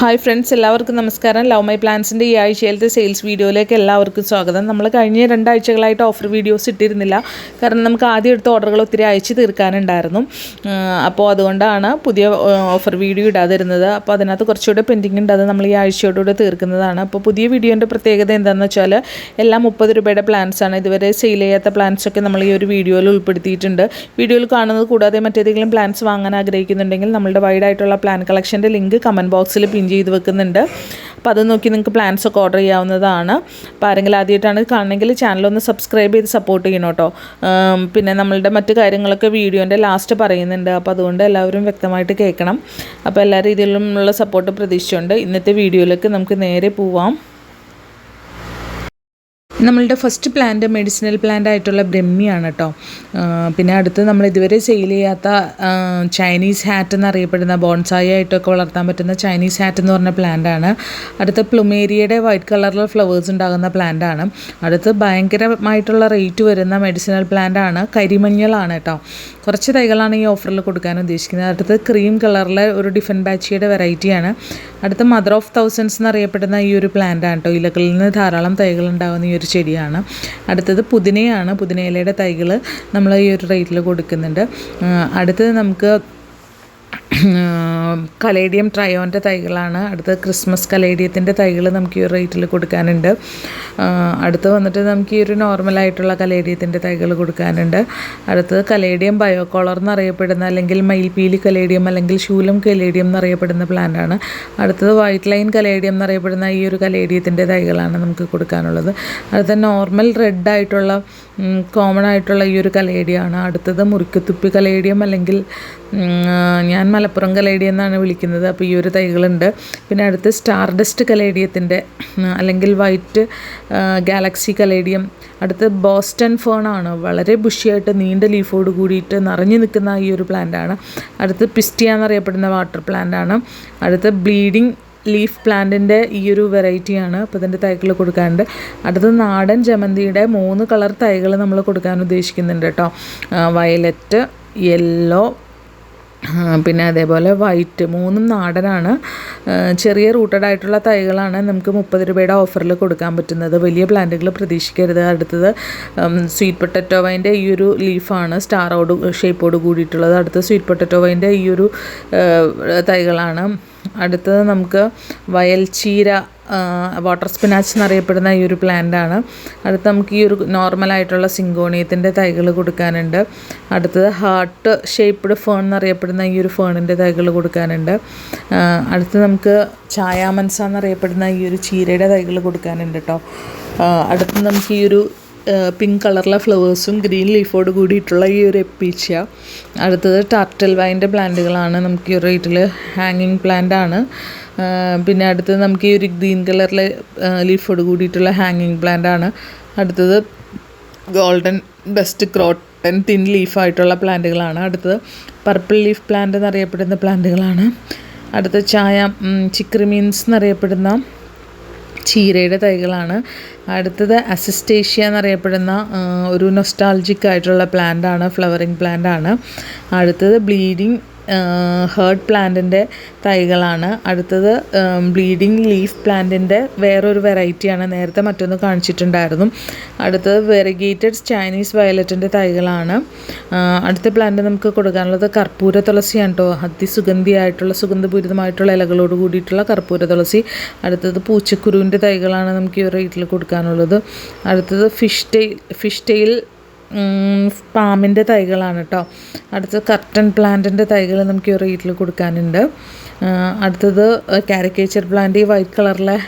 Hi friends എല്ലാവർക്കും നമസ്കാരം. Love my പ്ലാൻസിന്റെ ഈ ആഴ്ചയിലത്തെ സെയിൽസ് വീഡിയോയിലേക്ക് എല്ലാവർക്കും സ്വാഗതം. നമ്മൾ കഴിഞ്ഞ രണ്ടാഴ്ചകളായിട്ട് ഓഫർ വീഡിയോസ് ഇട്ടിരുന്നില്ല. കാരണം നമുക്ക് ആദ്യം എടുത്ത ഓർഡറുകൾ ഒത്തിരി അയച്ചു തീർക്കാനുണ്ടായിരുന്നു. അപ്പോൾ അതുകൊണ്ടാണ് പുതിയ ഓഫർ വീഡിയോ ഇടാതിരുന്നത്. അപ്പോൾ അതിനകത്ത് കുറച്ചുകൂടെ പെൻഡിങ് ഉണ്ട്. അത് നമ്മൾ ഈ ആഴ്ചയോടുകൂടെ തീർക്കുന്നതാണ്. അപ്പോൾ പുതിയ വീഡിയോന്റെ പ്രത്യേകത എന്താണെന്ന് വെച്ചാൽ എല്ലാം മുപ്പത് രൂപയുടെ പ്ലാൻസ് ആണ്. ഇതുവരെ സെയിൽ ചെയ്യാത്ത പ്ലാൻസ് ഒക്കെ നമ്മൾ ഈ ഒരു വീഡിയോയിൽ ഉൾപ്പെടുത്തിയിട്ടുണ്ട്. വീഡിയോയിൽ കാണുന്നത് കൂടാതെ മറ്റേതെങ്കിലും പ്ലാൻസ് വാങ്ങാൻ ആഗ്രഹിക്കുന്നുണ്ടെങ്കിൽ നമ്മളുടെ വൈഡായിട്ടുള്ള പ്ലാൻ കളക്ഷന്റെ ലിങ്ക് കമന്റ് ബോക്സിൽ പിൻ ചെയ്ത് വെക്കുന്നുണ്ട്. അപ്പോൾ അത് നോക്കി നിങ്ങൾക്ക് പ്ലാൻസ് ഒക്കെ ഓർഡർ ചെയ്യാവുന്നതാണ്. അപ്പോൾ ആരെങ്കിലും ആദ്യമായിട്ടാണ് കാണണമെങ്കിൽ ചാനലൊന്ന് സബ്സ്ക്രൈബ് ചെയ്ത് സപ്പോർട്ട് ചെയ്യണം കേട്ടോ. പിന്നെ നമ്മളുടെ മറ്റു കാര്യങ്ങളൊക്കെ വീഡിയോന്റെ ലാസ്റ്റ് പറയുന്നുണ്ട്. അപ്പോൾ അതുകൊണ്ട് എല്ലാവരും വ്യക്തമായിട്ട് കേൾക്കണം. അപ്പോൾ എല്ലാ രീതിയിലുമുള്ള സപ്പോർട്ട് പ്രതീക്ഷിച്ചുകൊണ്ട് ഇന്നത്തെ വീഡിയോയിലേക്ക് നമുക്ക് നേരെ പോവാം. നമ്മളുടെ ഫസ്റ്റ് പ്ലാന്റ് മെഡിസിനൽ പ്ലാന്റ് ആയിട്ടുള്ള ബ്രഹ്മിയാണ് കേട്ടോ പിന്നെ അടുത്ത് നമ്മൾ ഇതുവരെ സെയിൽ ചെയ്യാത്ത ചൈനീസ് ഹാറ്റ് എന്നറിയപ്പെടുന്ന ബോൺസായി ആയിട്ടൊക്കെ വളർത്താൻ പറ്റുന്ന ചൈനീസ് ഹാറ്റ് എന്ന് പറഞ്ഞ പ്ലാന്റ് ആണ്. അടുത്ത് പ്ലുമേരിയയുടെ വൈറ്റ് കളറിൽ ഫ്ലവേഴ്സ് ഉണ്ടാകുന്ന പ്ലാന്റ് ആണ്. അടുത്ത് ഭയങ്കരമായിട്ടുള്ള റേറ്റ് വരുന്ന മെഡിസിനൽ പ്ലാന്റ് ആണ് കരിമഞ്ഞളാണ് കേട്ടോ കുറച്ച് തൈകളാണ് ഈ ഓഫറിൽ കൊടുക്കാൻ ഉദ്ദേശിക്കുന്നത്. അടുത്ത് ക്രീം കളറിലെ ഒരു ഡിഫൻ ബാച്ചിയുടെ വെറൈറ്റിയാണ് അടുത്ത മദർ ഓഫ് തൗസൻഡ്സ് എന്നറിയപ്പെടുന്ന ഈ ഒരു പ്ലാന്റ് ആണ് കേട്ടോ ഇലകളിൽ നിന്ന് ധാരാളം തൈകൾ ഉണ്ടാകുന്ന ഈ ഒരു ചെടിയാണ്. അടുത്തത് പുതിനയാണ്. പുതിനയിലയുടെ തൈകൾ നമ്മൾ ഈ ഒരു റേറ്റിൽ കൊടുക്കുന്നുണ്ട്. അടുത്തത് നമുക്ക് കലേഡിയം ട്രയോന്റെ തൈകളാണ്. അടുത്ത ക്രിസ്മസ് കലേഡിയത്തിന്റെ തൈകൾ നമുക്ക് ഈ റേറ്റിൽ കൊടുക്കാനുണ്ട്. അടുത്ത് വന്നിട്ട് നമുക്ക് ഈ ഒരു നോർമലായിട്ടുള്ള കലേഡിയത്തിന്റെ തൈകൾ കൊടുക്കാനുണ്ട്. അടുത്തത് കലേഡിയം ബയോ ബയോകോളർ എന്നറിയപ്പെടുന്ന അല്ലെങ്കിൽ മയിൽപീലി കലേഡിയം അല്ലെങ്കിൽ ശൂലം കലേഡിയം എന്നറിയപ്പെടുന്ന പ്ലാന്റാണ് അടുത്തത് വൈറ്റ് ലൈൻ കലേഡിയം എന്നറിയപ്പെടുന്ന ഈ ഒരു കലേഡിയത്തിന്റെ തൈകളാണ് നമുക്ക് കൊടുക്കാനുള്ളത്. അടുത്ത നോർമൽ റെഡ് ആയിട്ടുള്ള കോമൺ ആയിട്ടുള്ള ഈ ഒരു കലേഡിയാണ് അടുത്തത് മുറിക്കുത്തുപ്പി കലേഡിയം അല്ലെങ്കിൽ ഞാൻ മലപ്പുറം കലേഡി എന്നാണ് വിളിക്കുന്നത്. അപ്പോൾ ഈ ഒരു തൈകളുണ്ട്. പിന്നെ അടുത്ത് സ്റ്റാർ ഡസ്റ്റ് കലേഡിയത്തിന്റെ അല്ലെങ്കിൽ വൈറ്റ് ഗാലക്സി കലേഡിയം. അടുത്ത് ബോസ്റ്റൺ ഫേണാണ് വളരെ ബുഷിയായിട്ട് നീണ്ട ലീഫോട് കൂടിയിട്ട് നിറഞ്ഞു നിൽക്കുന്ന ഈ ഒരു പ്ലാന്റാണ് അടുത്ത് പിസ്റ്റിയ എന്നറിയപ്പെടുന്ന വാട്ടർ പ്ലാന്റാണ് അടുത്ത് ബ്ലീഡിങ് ലീഫ് പ്ലാന്റിന്റെ ഈ ഒരു വെറൈറ്റിയാണ് അപ്പോൾ ഇതിന്റെ തൈകൾ കൊടുക്കാറുണ്ട് അടുത്ത് നാടൻ ജമന്തിയുടെ മൂന്ന് കളർ തൈകൾ നമ്മൾ കൊടുക്കാൻ ഉദ്ദേശിക്കുന്നുണ്ട് കേട്ടോ. വയലറ്റ് യെല്ലോ പിന്നെ അതേപോലെ വൈറ്റ് മൂന്നും നാടനാണ്. ചെറിയ റൂട്ടഡ് ആയിട്ടുള്ള തൈകളാണ് നമുക്ക് മുപ്പത് രൂപയുടെ ഓഫറിൽ കൊടുക്കാൻ പറ്റുന്നത്. വലിയ പ്ലാന്റുകൾ പ്രതീക്ഷിക്കരുത്. അടുത്തത് സ്വീറ്റ് പൊട്ടറ്റോവൈന്റെ ഈ ഒരു ലീഫാണ്. സ്റ്റാറോട് ഷേപ്പോട് കൂടിയിട്ടുള്ളത് അടുത്ത സ്വീറ്റ് പൊട്ടറ്റോവൈന്റെ ഈ ഒരു തൈകളാണ്. അടുത്തത് നമുക്ക് വയൽച്ചീര വാട്ടർ സ്പിനാച്ച് എന്നറിയപ്പെടുന്ന ഈ ഒരു പ്ലാന്റാണ് അടുത്ത് നമുക്ക് ഈ ഒരു നോർമലായിട്ടുള്ള സിങ്കോണിയത്തിന്റെ തൈകൾ കൊടുക്കാനുണ്ട്. അടുത്തത് ഹാർട്ട് ഷേപ്പ്ഡ് ഫേൺ എന്നറിയപ്പെടുന്ന ഈ ഒരു ഫേണിന്റെ തൈകൾ കൊടുക്കാനുണ്ട്. അടുത്ത് നമുക്ക് ചായാമൻസ എന്നറിയപ്പെടുന്ന ഈ ഒരു ചീരയുടെ തൈകൾ കൊടുക്കാനുണ്ട് കേട്ടോ അടുത്ത് നമുക്ക് ഈ ഒരു പിങ്ക് കളറിലെ ഫ്ലവേഴ്സും ഗ്രീൻ ലീഫോട് കൂടിയിട്ടുള്ള ഈ ഒരു എപ്പീച്ചിയ. അടുത്തത് ടാർട്ടൽ വൈന്റെ പ്ലാന്റുകളാണ് നമുക്ക് ഈ റേറ്റിൽ ഹാങ്ങിങ് പ്ലാന്റ് ആണ്. പിന്നെ അടുത്തത് നമുക്ക് ഈ ഒരു ഗ്രീൻ കളറിലെ ലീഫോട് കൂടിയിട്ടുള്ള ഹാങ്ങിങ് പ്ലാന്റ് ആണ്. അടുത്തത് ഗോൾഡൻ ബെസ്റ്റ് ക്രോട്ടൻ തിൻ ലീഫായിട്ടുള്ള പ്ലാന്റുകളാണ് അടുത്തത് പർപ്പിൾ ലീഫ് പ്ലാന്റ് എന്നറിയപ്പെടുന്ന പ്ലാന്റുകളാണ് അടുത്ത ചായ ചിക്രി മീൻസ് എന്നറിയപ്പെടുന്ന ചീരയുടെ തൈകളാണ്. അടുത്തത് അസിസ്റ്റേഷ്യ എന്നറിയപ്പെടുന്ന ഒരു നൊസ്റ്റാൾജിക് ആയിട്ടുള്ള പ്ലാന്റ് ആണ് ഫ്ലവറിങ് പ്ലാന്റ് ആണ്. അടുത്തത് ബ്ലീഡിങ് ഹേർട്ട് പ്ലാന്റിന്റെ തൈകളാണ്. അടുത്തത് ബ്ലീഡിങ് ലീഫ് പ്ലാന്റിന്റെ വേറൊരു വെറൈറ്റിയാണ് നേരത്തെ മറ്റൊന്ന് കാണിച്ചിട്ടുണ്ടായിരുന്നു. അടുത്തത് വെറിഗേറ്റഡ് ചൈനീസ് വയലറ്റിന്റെ തൈകളാണ്. അടുത്ത പ്ലാന്റ് നമുക്ക് കൊടുക്കാനുള്ളത് കർപ്പൂര തുളസിയാണ് കേട്ടോ അതിസുഗന്ധിയായിട്ടുള്ള സുഗന്ധപൂരിതമായിട്ടുള്ള ഇലകളോട് കൂടിയിട്ടുള്ള കർപ്പൂര തുളസി. അടുത്തത് പൂച്ചക്കുരുവിന്റെ തൈകളാണ് നമുക്ക് ഈ റേറ്റിൽ കൊടുക്കാനുള്ളത്. അടുത്തത് ഫിഷ് ടെയിൽ ഫിഷ് ടെയിൽ പാമ്പിന്റെ തൈകളാണ് കേട്ടോ അടുത്ത കർട്ടൻ പ്ലാന്റിന്റെ തൈകൾ നമുക്ക് ഈ റേറ്റിൽ കൊടുക്കാനുണ്ട്. അടുത്തത് കാരിക്കേച്ചർ പ്ലാന്റ് ഈ വൈറ്റ് കളറിലെ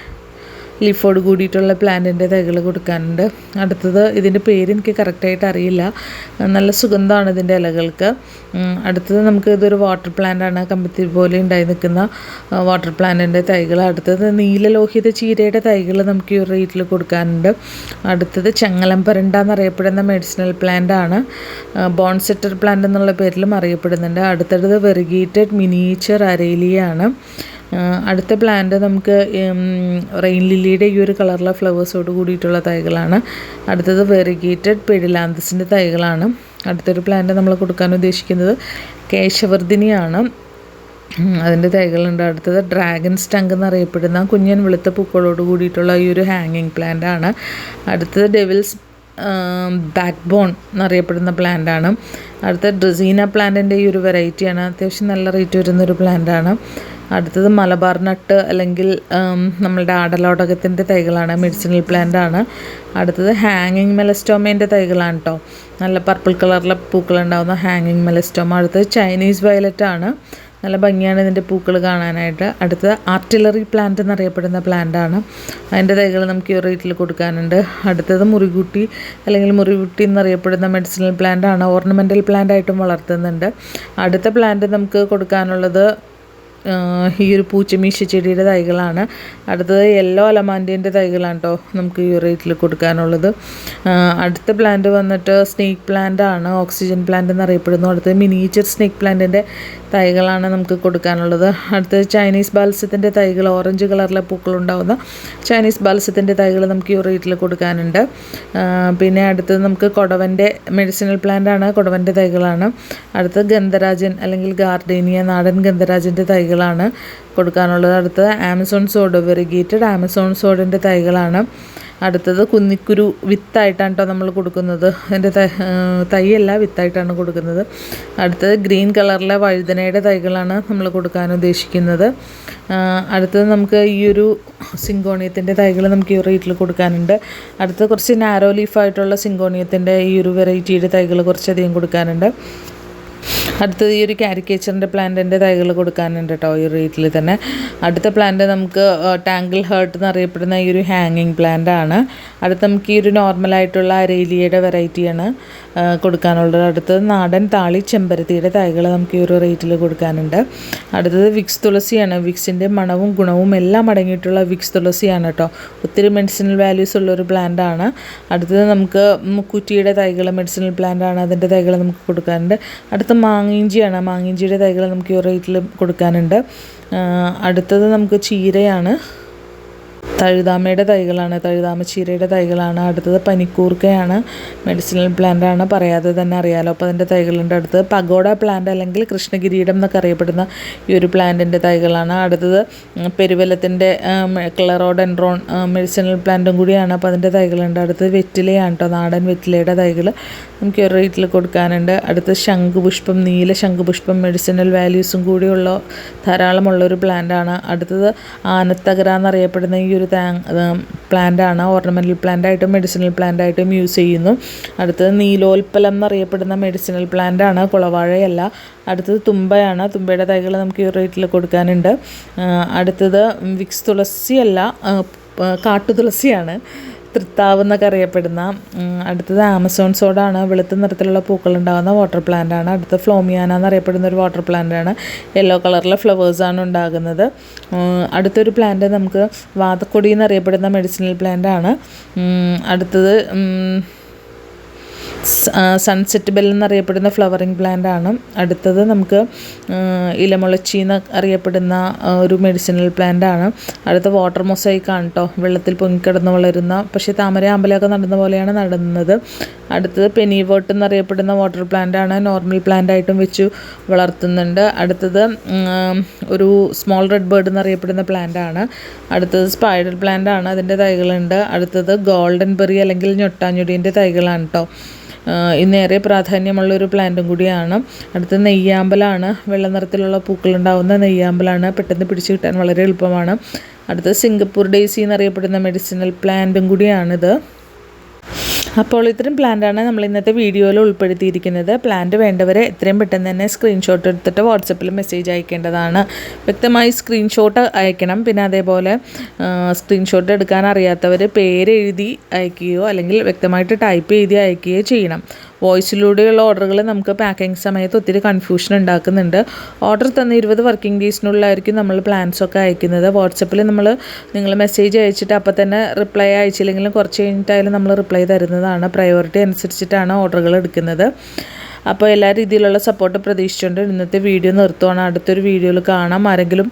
ലീഫോട് കൂടിയിട്ടുള്ള പ്ലാന്റിന്റെ തൈകൾ കൊടുക്കാനുണ്ട്. അടുത്തത് ഇതിന്റെ പേര് എനിക്ക് കറക്റ്റായിട്ട് അറിയില്ല. നല്ല സുഗന്ധമാണ് ഇതിന്റെ ഇലകൾക്ക്. അടുത്തത് നമുക്ക് ഇതൊരു വാട്ടർ പ്ലാന്റ് ആണ്. കമ്പത്തി പോലെ ഉണ്ടായി നിൽക്കുന്ന വാട്ടർ പ്ലാന്റിന്റെ തൈകൾ അടുത്തത് നീലലോഹിത ചീരയുടെ തൈകൾ നമുക്ക് ഈ റേറ്റിൽ കൊടുക്കാനുണ്ട്. അടുത്തത് ചങ്ങലം പരണ്ട എന്നറിയപ്പെടുന്ന മെഡിസിനൽ പ്ലാന്റ് ആണ്. ബോൺസെറ്റർ പ്ലാന്റ് എന്നുള്ള പേരിലും അറിയപ്പെടുന്നുണ്ട്. അടുത്തത് വെറിഗേറ്റഡ് മിനിയേച്ചർ അരേലിയാണ്. അടുത്ത പ്ലാന്റ് നമുക്ക് റെയിൻ ലില്ലിയുടെ ഈ ഒരു കളറിലെ ഫ്ലവേഴ്സോട് കൂടിയിട്ടുള്ള തൈകളാണ്. അടുത്തത് വെറിഗേറ്റഡ് പെഡിലാന്തസിന്റെ തൈകളാണ്. അടുത്തൊരു പ്ലാന്റ് നമ്മൾ കൊടുക്കാൻ ഉദ്ദേശിക്കുന്നത് കേശവർദ്ധിനിയാണ്. അതിന്റെ തൈകളുണ്ട്. അടുത്തത് ഡ്രാഗൺ സ്റ്റങ്ക് എന്നറിയപ്പെടുന്ന കുഞ്ഞൻ വെളുത്ത പൂക്കളോട് കൂടിയിട്ടുള്ള ഈ ഒരു ഹാങ്ങിങ് പ്ലാന്റ് ആണ്. അടുത്തത് ഡെവിൽസ് ബാക്ക് ബോൺ എന്നറിയപ്പെടുന്ന പ്ലാന്റ് ആണ്. അടുത്ത ഡ്രസീന പ്ലാന്റിന്റെ ഈ ഒരു വെറൈറ്റിയാണ് അത്യാവശ്യം നല്ല റേറ്റ് വരുന്നൊരു പ്ലാന്റ് ആണ്. അടുത്തത് മലബാർ നട്ട് അല്ലെങ്കിൽ നമ്മളുടെ ആടലോടകത്തിന്റെ തൈകളാണ് മെഡിസിനൽ പ്ലാന്റ് ആണ്. അടുത്തത് ഹാങ്ങിങ് മെലസ്റ്റോമേന്റെ തൈകളാണ് കേട്ടോ നല്ല പർപ്പിൾ കളറിലെ പൂക്കളുണ്ടാകുന്ന ഹാങ്ങിങ് മെലസ്റ്റോമ അടുത്തത് ചൈനീസ് വയലറ്റ് ആണ്. നല്ല ഭംഗിയാണ് ഇതിന്റെ പൂക്കൾ കാണാനായിട്ട്. അടുത്തത് ആർട്ടിലറി പ്ലാന്റ് എന്നറിയപ്പെടുന്ന പ്ലാന്റ് ആണ്. അതിന്റെ തൈകൾ നമുക്ക് ഈ റേറ്റിൽ കൊടുക്കാനുണ്ട്. അടുത്തത് മുറികുട്ടി അല്ലെങ്കിൽ മുറികുട്ടി എന്നറിയപ്പെടുന്ന മെഡിസിനൽ പ്ലാന്റ് ആണ്. ഓർണമെന്റൽ പ്ലാന്റ് ആയിട്ടും വളർത്തുന്നുണ്ട്. അടുത്ത പ്ലാന്റ് നമുക്ക് കൊടുക്കാനുള്ളത് ഈ ഒരു പൂച്ചമീശ ചെടിയുടെ തൈകളാണ്. അടുത്തത് യെല്ലോ അലമാന്റേന്റെ തൈകളാണ് കേട്ടോ നമുക്ക് ഈ റേറ്റിൽ കൊടുക്കാനുള്ളത്. അടുത്ത പ്ലാന്റ് വന്നിട്ട് സ്നേക്ക് പ്ലാന്റ് ആണ്. ഓക്സിജൻ പ്ലാന്റ് എന്നറിയപ്പെടുന്നു. അടുത്തത് മിനിയേച്ചർ സ്നേക്ക് പ്ലാന്റിന്റെ തൈകളാണ് നമുക്ക് കൊടുക്കാനുള്ളത്. അടുത്തത് ചൈനീസ് ബാൽസ്യത്തിന്റെ തൈകൾ ഓറഞ്ച് കളറിലെ പൂക്കളുണ്ടാവുന്ന ചൈനീസ് ബാൽസ്യത്തിന്റെ തൈകൾ നമുക്ക് ഈ റേറ്റിൽ കൊടുക്കാനുണ്ട്. പിന്നെ അടുത്തത് നമുക്ക് കൊടവന്റെ മെഡിസിനൽ പ്ലാന്റ് ആണ്. കൊടവന്റെ തൈകളാണ്. അടുത്തത് ഗന്ധരാജൻ അല്ലെങ്കിൽ ഗാർഡേനിയ നാടൻ ഗന്ധരാജന്റെ തൈകളാണ് കൊടുക്കാനുള്ളത്. അടുത്തത് ആമസോൺ സോഡ് വെറിഗേറ്റഡ് ആമസോൺ സോഡിന്റെ തൈകളാണ്. അടുത്തത് കുന്നിക്കുരു വിത്തായിട്ടാണ് കേട്ടോ നമ്മൾ കൊടുക്കുന്നത്. അതിന്റെ തൈയല്ല വിത്തായിട്ടാണ് കൊടുക്കുന്നത്. അടുത്തത് ഗ്രീൻ കളറിലെ വഴുതനയുടെ തൈകളാണ് നമ്മൾ കൊടുക്കാൻ ഉദ്ദേശിക്കുന്നത്. അടുത്തത് നമുക്ക് ഈ ഒരു സിങ്കോണിയത്തിന്റെ തൈകൾ നമുക്ക് ഈ റേറ്റിൽ കൊടുക്കാനുണ്ട്. അടുത്തത് കുറച്ച് നാരോ ലീഫായിട്ടുള്ള സിങ്കോണിയത്തിന്റെ ഈ ഒരു വെറൈറ്റിയുടെ തൈകൾ കുറച്ചധികം കൊടുക്കാനുണ്ട്. അടുത്തത് ഈ ഒരു കാരിക്കേച്ചറിന്റെ പ്ലാന്റിന്റെ തൈകൾ കൊടുക്കാനുണ്ട് കേട്ടോ ഈ റേറ്റിൽ തന്നെ. അടുത്ത പ്ലാന്റ് നമുക്ക് ടാങ്കിൾ ഹേർട്ട് എന്നറിയപ്പെടുന്ന ഈ ഒരു ഹാങ്ങിങ് പ്ലാന്റ് ആണ്. അടുത്ത നമുക്ക് ഈ ഒരു നോർമലായിട്ടുള്ള അരേലിയയുടെ വെറൈറ്റിയാണ് കൊടുക്കാനുള്ളത്. അടുത്തത് നാടൻ താളി ചെമ്പരത്തിയുടെ തൈകൾ നമുക്ക് ഈ ഒരു റേറ്റിൽ കൊടുക്കാനുണ്ട്. അടുത്തത് വിക്സ് തുളസിയാണ്. വിക്സിന്റെ മണവും ഗുണവും എല്ലാം അടങ്ങിയിട്ടുള്ള വിക്സ് തുളസിയാണ് കേട്ടോ ഒത്തിരി മെഡിസിനൽ വാല്യൂസ് ഉള്ള ഒരു പ്ലാന്റ് ആണ്. അടുത്തത് നമുക്ക് മുക്കുറ്റിയുടെ തൈകൾ മെഡിസിനൽ പ്ലാന്റ് ആണ്. അതിന്റെ തൈകൾ നമുക്ക് കൊടുക്കാനുണ്ട്. അടുത്ത മാങ്ങിഞ്ചിയാണ്. മാങ്ങിഞ്ചിയുടെ തൈകൾ നമുക്ക് ഈ റേറ്റിൽ കൊടുക്കാനുണ്ട്. അടുത്തത് നമുക്ക് ചീരയാണ്. തഴുതാമയുടെ തൈകളാണ്. തഴുതാമ ചീരയുടെ തൈകളാണ്. അടുത്തത് പനിക്കൂർക്കയാണ്. മെഡിസിനൽ പ്ലാന്റ് ആണ്. പറയാതെ തന്നെ അറിയാലോ. അപ്പോൾ അതിന്റെ തൈകളുണ്ട്. അടുത്തത് പഗോഡ പ്ലാന്റ് അല്ലെങ്കിൽ കൃഷ്ണകിരീടം എന്നൊക്കെ അറിയപ്പെടുന്ന ഈ ഒരു പ്ലാന്റിന്റെ തൈകളാണ്. അടുത്തത് പെരുവലത്തിന്റെ ക്ലറോഡെൻഡ്രോൺ മെഡിസിനൽ പ്ലാന്റും കൂടിയാണ്. അപ്പോൾ അതിന്റെ തൈകളുണ്ട്. അടുത്തത് വെറ്റിലയാണ് കേട്ടോ നാടൻ വെറ്റിലയുടെ തൈകൾ നമുക്ക് ഒരു റേറ്റിൽ കൊടുക്കാനുണ്ട്. അടുത്ത് ശംഖുപുഷ്പം നീല ശംഖുപുഷ്പം മെഡിസിനൽ വാല്യൂസും കൂടിയുള്ള ധാരാളമുള്ള ഒരു പ്ലാന്റ് ആണ്. അടുത്തത് ആനത്തകര എന്നറിയപ്പെടുന്ന ഈ ഒരു പ്ലാന്റ് ആണ് ഓർണമെന്റൽ പ്ലാന്റ് ആയിട്ടും മെഡിസിനൽ പ്ലാന്റ് ആയിട്ടും യൂസ് ചെയ്യുന്നു. അടുത്തത് നീലോൽപ്പലം എന്നറിയപ്പെടുന്ന മെഡിസിനൽ പ്ലാന്റ് ആണ് കുളവാഴയല്ല. അടുത്തത് തുമ്പയാണ്. തുമ്പയുടെ തൈകൾ നമുക്ക് ഈ റേറ്റിൽ കൊടുക്കാനുണ്ട്. അടുത്തത് വിക്സ് തുളസിയല്ല. കാട്ടു തുളസിയാണ്. തൃത്താവ് എന്നൊക്കെ അറിയപ്പെടുന്ന അടുത്തത് ആമസോൺ സോഡാണ്. വെളുത്ത നിറത്തിലുള്ള പൂക്കൾ ഉണ്ടാകുന്ന വാട്ടർ പ്ലാന്റ് ആണ്. അടുത്ത ഫ്ലോമിയാന എന്നറിയപ്പെടുന്ന ഒരു വാട്ടർ പ്ലാന്റ് ആണ്. യെല്ലോ കളറിലെ ഫ്ലവേഴ്സാണ് ഉണ്ടാകുന്നത്. അടുത്തൊരു പ്ലാന്റ് നമുക്ക് വാതക്കൊടി എന്നറിയപ്പെടുന്ന മെഡിസിനൽ പ്ലാന്റ് ആണ്. അടുത്തത് സൺസെറ്റ് ബെൽ എന്നറിയപ്പെടുന്ന ഫ്ലവറിങ് പ്ലാന്റ് ആണ്. അടുത്തത് നമുക്ക് ഇലമുളച്ചി എന്ന് അറിയപ്പെടുന്ന ഒരു മെഡിസിനൽ പ്ലാന്റ് ആണ്. അടുത്ത വാട്ടർ മൊസൈക്ക് ആണ് കേട്ടോ വെള്ളത്തിൽ പൊങ്ങിക്കിടന്ന് വളരുന്ന പക്ഷേ താമര അമ്പലമൊക്കെ നടുന്ന പോലെയാണ് നടുന്നത്. അടുത്തത് പെനിവേർട്ട് എന്നറിയപ്പെടുന്ന വാട്ടർ പ്ലാന്റ് ആണ്. നോർമൽ പ്ലാന്റ് ആയിട്ടും വെച്ച് വളർത്തുന്നുണ്ട്. അടുത്തത് ഒരു സ്മോൾ റെഡ് ബേർഡ് എന്നറിയപ്പെടുന്ന പ്ലാന്റ് ആണ്. അടുത്തത് സ്പൈഡർ പ്ലാന്റ് ആണ്. അതിന്റെ തൈകളുണ്ട്. അടുത്തത് ഗോൾഡൻ ബെറി അല്ലെങ്കിൽ ഞൊട്ടാഞ്ഞൊടിന്റെ തൈകളാണ് കേട്ടോ ഇന്നേറെ പ്രാധാന്യമുള്ളൊരു പ്ലാന്റും കൂടിയാണ്. അടുത്ത നെയ്യാമ്പലാണ് വെള്ള നിറത്തിലുള്ള പൂക്കളുണ്ടാവുന്ന നെയ്യാമ്പലാണ് പെട്ടെന്ന് പിടിച്ചു കിട്ടാൻ വളരെ എളുപ്പമാണ്. അടുത്ത സിംഗപ്പൂർ ഡേസി എന്നറിയപ്പെടുന്ന മെഡിസിനൽ പ്ലാന്റും കൂടിയാണിത്. അപ്പോൾ ഇത്രയും പ്ലാന്റാണ് നമ്മൾ ഇന്നത്തെ വീഡിയോയിൽ ഉൾപ്പെടുത്തിയിരിക്കുന്നത്. പ്ലാന്റ് വേണ്ടവരെ എത്രയും പെട്ടെന്ന് തന്നെ സ്ക്രീൻഷോട്ട് എടുത്തിട്ട് വാട്സപ്പിൽ മെസ്സേജ് അയക്കേണ്ടതാണ്. വ്യക്തമായി സ്ക്രീൻഷോട്ട് അയക്കണം. പിന്നെ അതേപോലെ സ്ക്രീൻഷോട്ട് എടുക്കാൻ അറിയാത്തവർ പേരെഴുതി അയക്കുകയോ അല്ലെങ്കിൽ വ്യക്തമായിട്ട് ടൈപ്പ് ചെയ്ത് അയക്കുകയോ ചെയ്യണം. വോയിസിലൂടെയുള്ള ഓർഡറുകൾ നമുക്ക് പാക്കിംഗ് സമയത്ത് ഒത്തിരി കൺഫ്യൂഷൻ ഉണ്ടാക്കുന്നുണ്ട്. ഓർഡർ തന്ന ഇരുപത് വർക്കിംഗ് ഡേയ്സിനുള്ളിലായിരിക്കും നമ്മൾ പ്ലാൻസ് ഒക്കെ അയക്കുന്നത്. വാട്സപ്പിൽ നമ്മൾ നിങ്ങൾ മെസ്സേജ് അയച്ചിട്ട് അപ്പോൾ തന്നെ റിപ്ലൈ അയച്ചില്ലെങ്കിലും കുറച്ച് കഴിഞ്ഞിട്ടായാലും നമ്മൾ റിപ്ലൈ തരുന്നതാണ്. പ്രയോറിറ്റി അനുസരിച്ചിട്ടാണ് ഓർഡറുകൾ എടുക്കുന്നത്. അപ്പോൾ എല്ലാ രീതിയിലുള്ള സപ്പോർട്ട് പ്രതീക്ഷിച്ചുകൊണ്ട് ഇന്നത്തെ വീഡിയോ നിർത്തുവാണ്. അടുത്തൊരു വീഡിയോയിൽ കാണാം. ആരെങ്കിലും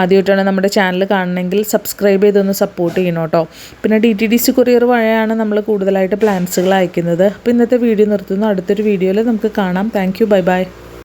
ആദ്യമായിട്ടാണ് നമ്മുടെ ചാനൽ കാണണമെങ്കിൽ സബ്സ്ക്രൈബ് ചെയ്തൊന്ന് സപ്പോർട്ട് ചെയ്യണം കേട്ടോ. പിന്നെ D T D C courier വഴിയാണ് നമ്മൾ കൂടുതലായിട്ട് പ്ലാൻസുകൾ അയക്കുന്നത്. അപ്പോൾ ഇന്നത്തെ വീഡിയോ നിർത്തുന്നു. അടുത്തൊരു വീഡിയോയിൽ നമുക്ക് കാണാം. Thank bye bye